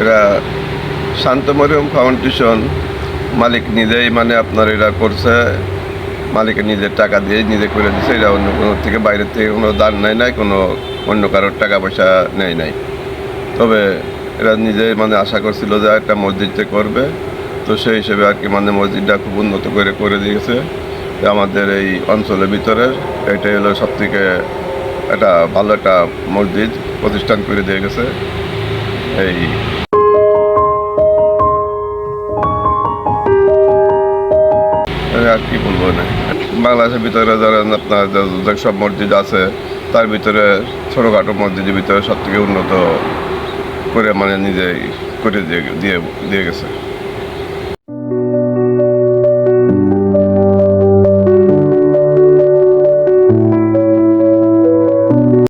এরা শান্ত মরিয়ম ফাউন্ডেশন, মালিক নিজেই মানে আপনার এরা করছে মালিকের নিজের টাকা দিয়ে নিজে করে দিছে, এরা অন্য কোনো থেকে বাইরের থেকে কোনো দান নেয় নাই, কোনো অন্য কারোর টাকা পয়সা নেয় নাই। তবে এরা নিজে মানে আশা করছিল যে একটা মসজিদ যে করবে, তো সেই হিসেবে আর কি মানে মসজিদটা খুব উন্নত করে করে দিয়েছে। আমাদের এই অঞ্চলের ভিতরে এটাই হলো সব থেকে একটা ভালো একটা মসজিদ প্রতিষ্ঠান করে দিয়ে গেছে। এই আর কি বলব না বাংলাদেশের ভিতরে যারা আপনার সব মসজিদ আছে, তার ভিতরে ছোটোখাটো মসজিদের ভিতরে সব থেকে উন্নত করে মানে নিজেই করে দিয়ে দিয়ে দিয়ে গেছে।